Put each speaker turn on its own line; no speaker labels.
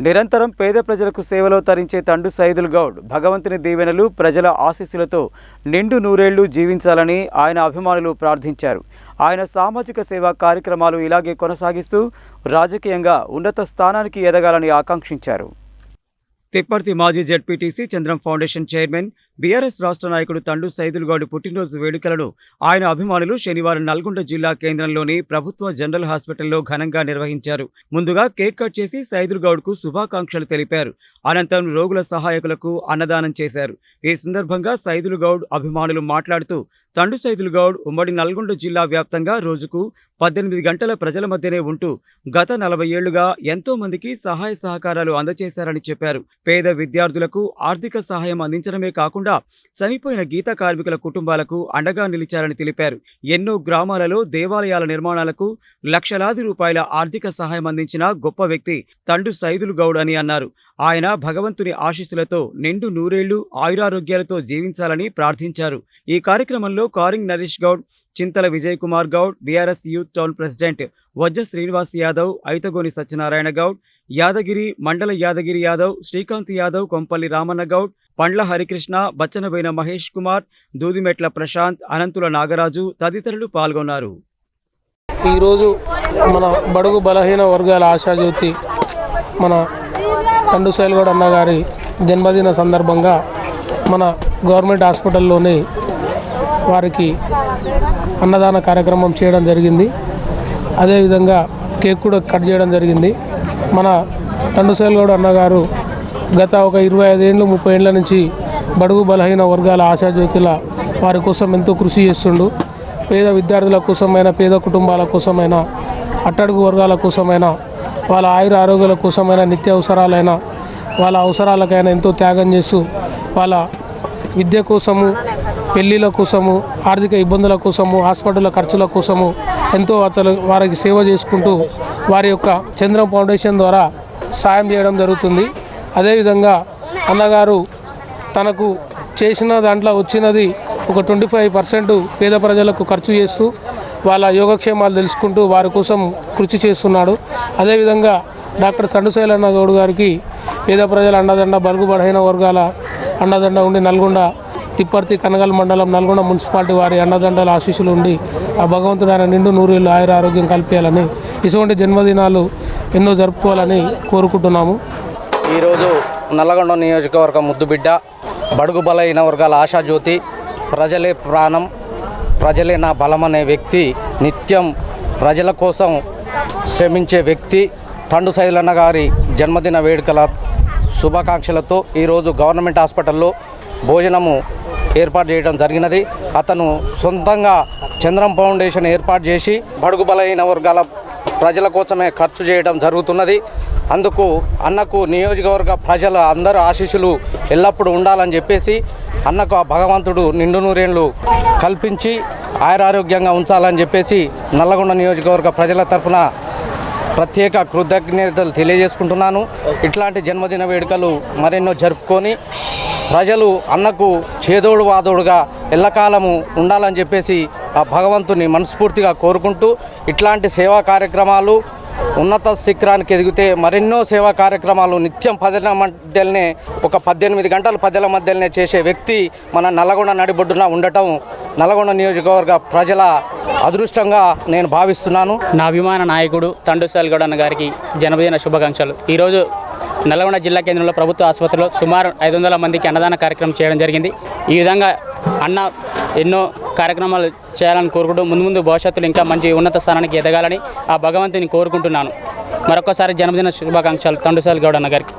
నిరంతరం పేద ప్రజలకు సేవలో తరించే తండు సైదుల్ గౌడ్ భగవంతుని దీవెనలు ప్రజల ఆశీస్సులతో నిండు నూరేళ్ళు జీవించాలని ఆయన అభిమానులు ప్రార్థించారు. ఆయన సామాజిక సేవా కార్యక్రమాలు ఇలాగే కొనసాగిస్తూ రాజకీయంగా ఉన్నత స్థానానికి ఎదగాలని ఆకాంక్షించారు. తిప్పర్తి మాజీ ZPTC Chandram foundation chairman BRS రాష్ట్ర నాయకుడు తండు సైదులుగౌడ్ పుట్టినరోజు వేడుకలను ఆయన అభిమానులు శనివారం నల్గొండ జిల్లా కేంద్రంలోని ప్రభుత్వ జనరల్ హాస్పిటల్లో ఘనంగా నిర్వహించారు. ముందుగా కేక్ కట్ చేసి సైదులుగౌడ్కు శుభాకాంక్షలు తెలిపారు. అనంతరం రోగుల సహాయకులకు అన్నదానం చేశారు. ఈ సందర్భంగా సైదులుగౌడ్ అభిమానులు మాట్లాడుతూ తండు సైదులుగౌడ్ ఉమ్మడి నల్గొండ జిల్లా వ్యాప్తంగా రోజుకు పద్దెనిమిది గంటల ప్రజల మధ్యనే ఉంటూ గత నలభై ఏళ్ళుగా ఎంతో మందికి సహాయ సహకారాలు అందజేశారని చెప్పారు. పేద విద్యార్థులకు ఆర్థిక సహాయం అందించడమే కాకుండా చనిపోయిన గీత కార్మికుల కుటుంబాలకు అండగా నిలిచారని తెలిపారు. ఎన్నో గ్రామాలలో దేవాలయాల నిర్మాణాలకు లక్షలాది రూపాయల ఆర్థిక సహాయం అందించిన గొప్ప వ్యక్తి తండు సైదులు గౌడ్ అని అన్నారు. ఆయన భగవంతుని ఆశీస్సులతో నిండు నూరేళ్ళు ఆయురారోగ్యాలతో జీవించాలని ప్రార్థించారు. ఈ కార్యక్రమంలో Karing Naresh Goud Chintala Vijay Kumar Goud BRS youth town president Vajja Srinivas Yadav Aithagoni Satyanarayana Goud Yadagiri మండల యాదగిరి యాదవ్ శ్రీకాంత్ యాదవ్ కొంపల్లి రామన్న గౌడ్ పండ్ల హరికృష్ణ బచ్చనబైన మహేష్ కుమార్ దూదిమెట్ల ప్రశాంత్ అనంతుల నాగరాజు తదితరులు పాల్గొన్నారు.
ఈరోజు మన బడుగు బలహీన వర్గాల ఆశాజ్యోతి మన తండు శైలగౌడ్ అన్నగారి జన్మదిన సందర్భంగా మన గవర్నమెంట్ హాస్పిటల్లోని వారికి అన్నదాన కార్యక్రమం చేయడం జరిగింది. అదేవిధంగా కేక్ కూడా కట్ చేయడం జరిగింది. మన తండు అన్నగారు గత ఒక ఇరవై ఐదేళ్ళు ముప్పై ఏళ్ళ నుంచి బడుగు బలహీన వర్గాల ఆశాజ్యోతుల వారి కోసం ఎంతో కృషి చేస్తుండు. పేద విద్యార్థుల కోసమైనా పేద కుటుంబాల కోసమైనా అట్టడుగు వర్గాల కోసమైనా వాళ్ళ ఆయుర ఆరోగ్యాల కోసమైనా నిత్య అవసరాలైనా వాళ్ళ అవసరాలకైనా ఎంతో త్యాగం చేస్తూ వాళ్ళ విద్య కోసము పెళ్ళిళ్ళ కోసము ఆర్థిక ఇబ్బందుల కోసము హాస్పిటల్ ఖర్చుల కోసము ఎంతో అతను వారికి సేవ చేసుకుంటూ వారి యొక్క చంద్రం ఫౌండేషన్ ద్వారా సాయం చేయడం జరుగుతుంది. అదేవిధంగా అన్నగారు తనకు చేసిన దాంట్లో వచ్చినది ఒక ట్వంటీ ఫైవ్ పర్సెంట్ పేద ప్రజలకు ఖర్చు చేస్తూ వాళ్ళ యోగక్షేమాలు తెలుసుకుంటూ వారి కోసం కృషి చేస్తున్నాడు. అదేవిధంగా డాక్టర్ సండుశైలన్న గౌడ్ గారికి పేద ప్రజల అండదండ బలుగు బలహీన వర్గాల అండదండ ఉండి నల్గొండ తిప్పర్తి కనగల్ మండలం నల్గొండ మున్సిపాలిటీ వారి అండదండల ఆశీస్సులు ఉండి ఆ భగవంతుడు ఆయన నిండు నూరేళ్ళు ఆయుర ఆరోగ్యం కల్పించాలని ఇటువంటి జన్మదినాలు ఎన్నో జరుపుకోవాలని కోరుకుంటున్నాము.
ఈరోజు నల్లగొండ నియోజకవర్గం ముద్దుబిడ్డ బడుగు బలైన వర్గాల ఆశాజ్యోతి ప్రజలే ప్రాణం ప్రజలే నా బలం అనే వ్యక్తి నిత్యం ప్రజల కోసం శ్రమించే వ్యక్తి తండు సైలన్న గారి జన్మదిన వేడుకల శుభాకాంక్షలతో ఈరోజు గవర్నమెంట్ హాస్పిటల్లో భోజనము ఏర్పాటు చేయడం జరిగినది. అతను సొంతంగా చంద్రం ఫౌండేషన్ ఏర్పాటు చేసి బడుగు బలైన వర్గాల ప్రజల కోసమే ఖర్చు చేయడం జరుగుతున్నది. అందుకు అన్నకు నియోజకవర్గ ప్రజల అందరూ ఆశీస్సులు ఎల్లప్పుడూ ఉండాలని చెప్పేసి అన్నకు ఆ భగవంతుడు నిండు నూరేళ్ళు కల్పించి ఆయురారోగ్యంగా ఉంచాలని చెప్పేసి నల్లగొండ నియోజకవర్గ ప్రజల తరపున ప్రత్యేక కృతజ్ఞతలు తెలియజేసుకుంటున్నాను. ఇట్లాంటి జన్మదిన వేడుకలు మరెన్నో జరుపుకొని ప్రజలు అన్నకు చేదోడు వాదోడుగా ఎల్లకాలము ఉండాలని చెప్పేసి ఆ భగవంతుని మనస్ఫూర్తిగా కోరుకుంటూ ఇట్లాంటి సేవా కార్యక్రమాలు ఉన్నత శిఖరానికి ఎదిగితే మరెన్నో సేవా కార్యక్రమాలు నిత్యం పదిల మధ్యలోనే ఒక పద్దెనిమిది గంటలు పదిల మధ్యలోనే చేసే వ్యక్తి మన నల్లగొండ నడిబొడ్డున ఉండటం నల్లగొండ నియోజకవర్గ ప్రజల అదృష్టంగా నేను భావిస్తున్నాను.
నా అభిమాన నాయకుడు తండు సాల్గౌడ్ అన్న గారికి జన్మదిన శుభాకాంక్షలు. ఈరోజు నల్గొండ జిల్లా కేంద్రంలో ప్రభుత్వ ఆసుపత్రిలో సుమారు ఐదు వందల మందికి అన్నదాన కార్యక్రమం చేయడం జరిగింది. ఈ విధంగా అన్న ఎన్నో కార్యక్రమాలు చేయాలని కోరుకుంటూ ముందు ముందు భవిష్యత్తులో ఇంకా మంచి ఉన్నత స్థానానికి ఎదగాలని ఆ భగవంతుని కోరుకుంటున్నాను. మరొకసారి జన్మదిన శుభాకాంక్షలు. తండు గౌడ్ అన్న గారికి.